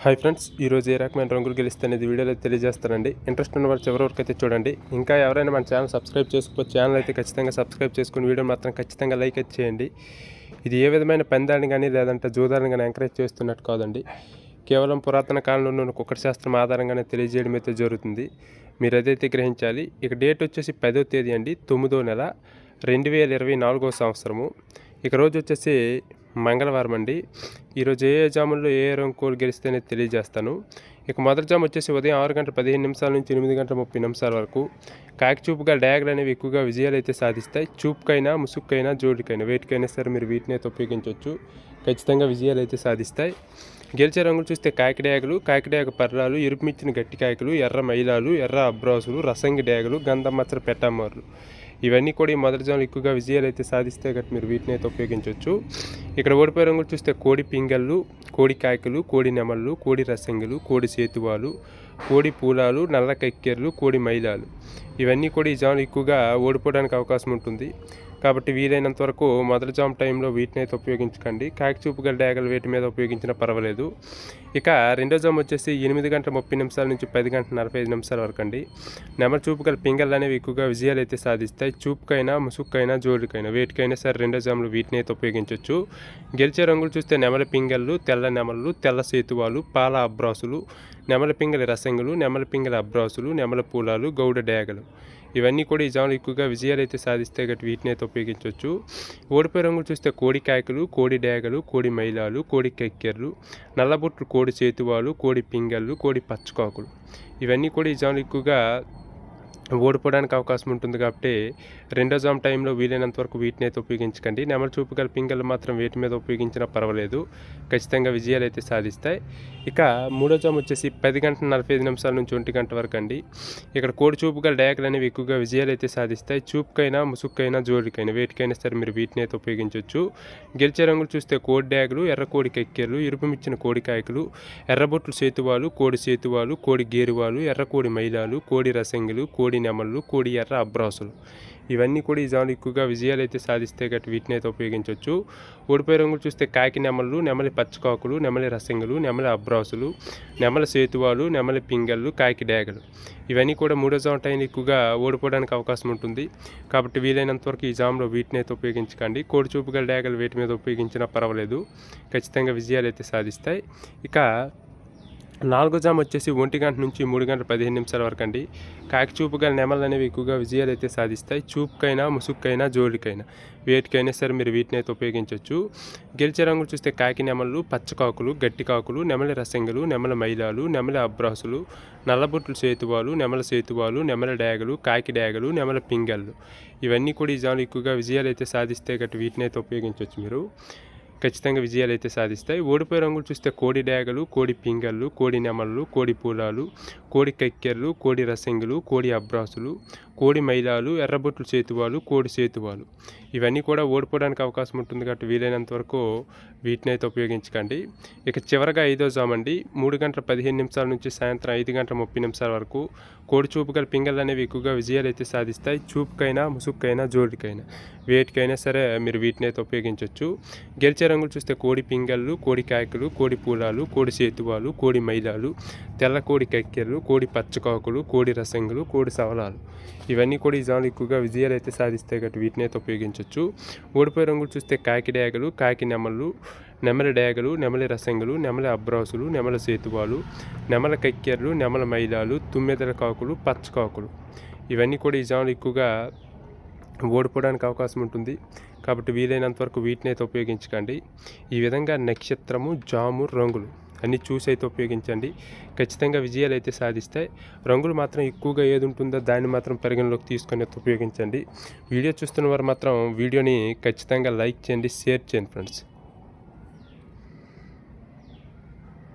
Hi friends ఈరోజు ఏ రకమైన రంగులు గెలిస్తే అనేది వీడియోలో తెలియజేస్తానండి. ఇంట్రెస్ట్ ఉన్న వాళ్ళు చివరి వరకు అయితే చూడండి. ఇంకా ఎవరైనా మన ఛానల్ సబ్స్క్రైబ్ చేసుకోవచ్చు ఛానల్ అయితే ఖచ్చితంగా సబ్స్క్రైబ్ చేసుకుని వీడియో మాత్రం ఖచ్చితంగా లైక్ అయితే చేయండి. ఇది ఏ విధమైన పందాన్ని కానీ లేదంటే జూదాన్ని కానీ ఎంకరేజ్ చేస్తున్నట్టు కాదండి. కేవలం పురాతన కాలంలో ఉన్న కుక్కటి శాస్త్రం ఆధారంగానే తెలియజేయడం అయితే జరుగుతుంది. మీరు అదైతే గ్రహించాలి ఇక డేట్ వచ్చేసి పదో తేదీ అండి తొమ్మిదో నెల రెండు వేల ఇరవై నాలుగో సంవత్సరము. ఇక రోజు వచ్చేసి మంగళవారం అండి. ఈరోజు ఏ ఏ జాముల్లో ఏ ఏ రంగు గెలిస్తేనే తెలియజేస్తాను. ఇక మొదటి జాము వచ్చేసి ఉదయం ఆరు గంటల పదిహేను నిమిషాల నుంచి ఎనిమిది గంటల ముప్పై నిమిషాల వరకు. కాకిచూపుగా చూపుగా అనేవి ఎక్కువగా విజయాలు అయితే సాధిస్తాయి. చూపుకైనా ముసుక్కైనా జోడికైనా వేటికైనా సరే మీరు వీటిని అయితే ఉపయోగించవచ్చు. ఖచ్చితంగా విజయాలు అయితే సాధిస్తాయి. గెలిచే రంగులు చూస్తే కాకి డ్యాగులు కాకి డ్యాగ పర్రాలు ఎరుపుమిచ్చిన గట్టి కాయకులు ఎర్ర మైలాలు ఎర్ర అబ్రాసులు రసంగి డ్యాగులు గంధం మచ్చల పెట్టామర్లు. ఇవన్నీ కూడా ఈ మొదటి జోన్లో ఎక్కువగా విజయాలు అయితే సాధిస్తే గట్టి మీరు వీటిని అయితే ఉపయోగించవచ్చు. ఇక్కడ ఓడిపోయే రంగులు చూస్తే కోడి పింగళ్ళు కోడి కాయకులు కోడి నెమళ్ళు కోడి రసంగులు కోడి సేతువాలు కోడి పూలాలు నల్ల కక్కెర్లు కోడి మైలాలు. ఇవన్నీ కూడా ఈ జాములు ఎక్కువగా ఓడిపోవడానికి అవకాశం ఉంటుంది. కాబట్టి వీలైనంత వరకు మొదటి జామ్ టైంలో వీటిని అయితే ఉపయోగించకండి. కాకి చూపు గల డాగలు వేటి మీద ఉపయోగించినా పర్వాలేదు. ఇక రెండో జామ్ వచ్చేసి ఎనిమిది గంటల ముప్పై నిమిషాల నుంచి పది గంటల నలభై ఐదు నిమిషాల వరకు అండి. నెమలి చూపు గల పింగళ్ళు అనేవి ఎక్కువగా విజయాలు అయితే సాధిస్తాయి. చూపుకైనా ముసుక్కైనా జోడికైనా వేటికైనా సరే రెండో జాములు వీటిని అయితే ఉపయోగించవచ్చు గెలిచే రంగులు చూస్తే నెమలి పింగళ్ళు తెల్ల నెమళ్ళు తెల్ల సేతువాలు పాల అబ్రాసులు నెమలపింగల పింగళి రసంగులు నెమలి అబ్రాసులు నెమల పూలాలు గౌడ డయాగలు ఇవన్నీ కూడా ఈ జాములు ఎక్కువగా విజయాలు అయితే సాధిస్తే గట్టి వీటిని అయితే ఉపయోగించవచ్చు ఓడిపోయే రంగులు చూస్తే కోడి కాయకులు కోడి డయాగలు కోడి మైలాలు కోడి కెక్కెర్లు నల్లబొట్లు కోడి చేతువాలు కోడి పింగళ్ళు కోడి పచ్చకాకులు. ఇవన్నీ కూడా ఈ జాములు ఎక్కువగా ఓడిపోవడానికి అవకాశం ఉంటుంది కాబట్టి రెండో జామ్ టైంలో వీలైనంత వరకు వీటిని అయితే ఉపయోగించకండి. నెమల చూపు గల పింగళ్ళు మాత్రం వీటి మీద ఉపయోగించినా పర్వాలేదు. ఖచ్చితంగా విజయాలు అయితే సాధిస్తాయి. ఇక మూడో జామ్ వచ్చేసి పది గంటల నలభై ఐదు నిమిషాల నుంచి ఒంటి గంట వరకు అండి. ఇక్కడ కోడి చూపు గల డయాకులు అనేవి ఎక్కువగా విజయాలు అయితే సాధిస్తాయి. చూపుకైనా ముసుక్కైనా జోడికైనా వేటికైనా సరే మీరు వీటిని అయితే ఉపయోగించవచ్చు. గెలిచే రంగులు చూస్తే కోడి డ్యాగులు ఎర్ర కోడి కెక్కెర్లు ఇరుపుమిచ్చిన కోడి కాయకులు ఎర్రబొట్లు సేతువాలు కోడి సేతువాలు కోడి గేరువాలు ఎర్ర కోడి మైలాలు కోడి రసంగులు కోడి నెమళ్ళు కోడి ఎర్ర అబ్రాసులు. ఇవన్నీ కూడా ఈ జాములు ఎక్కువగా విజయాలు అయితే సాధిస్తే గట్టి వీటిని అయితే ఉపయోగించవచ్చు ఓడిపోయే రంగులు చూస్తే కాకి నెమళ్ళు నెమలి పచ్చకాకులు నెమలి రసంగులు నెమలి అబ్రాసులు నెమలి సేతువాలు నెమలి పింగళ్ళు కాకి డేగలు ఇవన్నీ కూడా మూడో జాన్ టైం ఎక్కువగా ఓడిపోవడానికి అవకాశం ఉంటుంది. కాబట్టి వీలైనంత వరకు ఈ జామ్లో వీటిని అయితే ఉపయోగించకండి. కోడి చూపు గల వీటి మీద ఉపయోగించినా పర్వాలేదు. ఖచ్చితంగా విజయాలు అయితే సాధిస్తాయి. ఇక నాలుగో జామ్ వచ్చేసి ఒంటి గంట నుంచి మూడు గంటల పదిహేను నిమిషాల వరకు అండి. కాకి చూపు గల నెమలు అనేవి ఎక్కువగా విజయాలు అయితే సాధిస్తాయి. చూపుకైనా ముసుగుకైనా జోలికైనా వేటికైనా సరే మీరు వీటిని అయితే ఉపయోగించవచ్చు గెలిచే రంగులు చూస్తే కాకి నెమళ్ళు పచ్చకాకులు గట్టి కాకులు నెమలి రసంగులు నెమల మైలాలు నెమలి అబ్రాసులు నల్లబొట్లు సేతువాలు నెమల సేతువాలు నెమల డ్యాగలు కాకి డ్యాగలు నెమల పింగళ్ళు. ఇవన్నీ కూడా ఈ జాములు ఎక్కువగా విజయాలు అయితే సాధిస్తే గట్టి వీటిని అయితే ఉపయోగించవచ్చు మీరు. ఖచ్చితంగా విజయాలు అయితే సాధిస్తాయి. ఓడిపోయే రంగులు చూస్తే కోడి డాగలు కోడి పింగళ్ళు కోడి నెమళ్ళు కోడి పూలాలు కోడి కక్కెర్లు కోడి రసంగులు కోడి అబ్రాసులు కోడి మైలాలు ఎర్రబొట్లు చేతువాలు కోడి చేతువాలు ఇవన్నీ కూడా ఓడిపోవడానికి అవకాశం ఉంటుంది కాబట్టి వీలైనంత వరకు వీటిని అయితే ఉపయోగించకండి. ఇక చివరగా ఐదో జామండి. మూడు గంటల పదిహేను నిమిషాల నుంచి సాయంత్రం ఐదు గంటల ముప్పై నిమిషాల వరకు కోడి చూపు గల పింగళ్ళు అనేవి ఎక్కువగా విజయాలు అయితే సాధిస్తాయి. చూపుకైనా ముసుక్కైనా జోడికైనా వేటికైనా సరే మీరు వీటిని అయితే ఉపయోగించవచ్చు గెలిచే రంగులు చూస్తే కోడి పింగళ్ళు కోడి కాయకులు కోడి పూలాలు కోడి సేతువాలు కోడి మైదాలు తెల్ల కోడి కక్కెర్లు కోడి పచ్చకాకులు కోడి రసంగులు కోడి సవలాలు. ఇవన్నీ కూడా ఈ జాములు ఎక్కువగా విజయాలు అయితే సాధిస్తాయి కాబట్టి వీటిని అయితే ఉపయోగించవచ్చు ఓడిపోయే రంగులు చూస్తే కాకి డ్యాగలు కాకి నెమళ్ళు నెమలి డ్యాగలు నెమలి రసంగులు నెమలి అబ్రాసులు నెమల సేతువాలు నెమల కక్కెర్లు నెమల మైలాలు తుమ్మెదల కాకులు పచ్చకాకులు. ఇవన్నీ కూడా ఈ జాములు ఎక్కువగా ఓడిపోవడానికి అవకాశం ఉంటుంది. కాబట్టి వీలైనంత వరకు వీటిని అయితే ఉపయోగించకండి. ఈ విధంగా నక్షత్రము జాము రంగులు అన్నీ చూసి అయితే ఉపయోగించండి. ఖచ్చితంగా విజయాలు అయితే సాధిస్తాయి రంగులు మాత్రం ఎక్కువగా ఏది ఉంటుందో దాన్ని మాత్రం పరిగణలోకి తీసుకొని అయితే ఉపయోగించండి. వీడియో చూస్తున్న వారు మాత్రం వీడియోని ఖచ్చితంగా లైక్ చేయండి షేర్ చేయండి ఫ్రెండ్స్.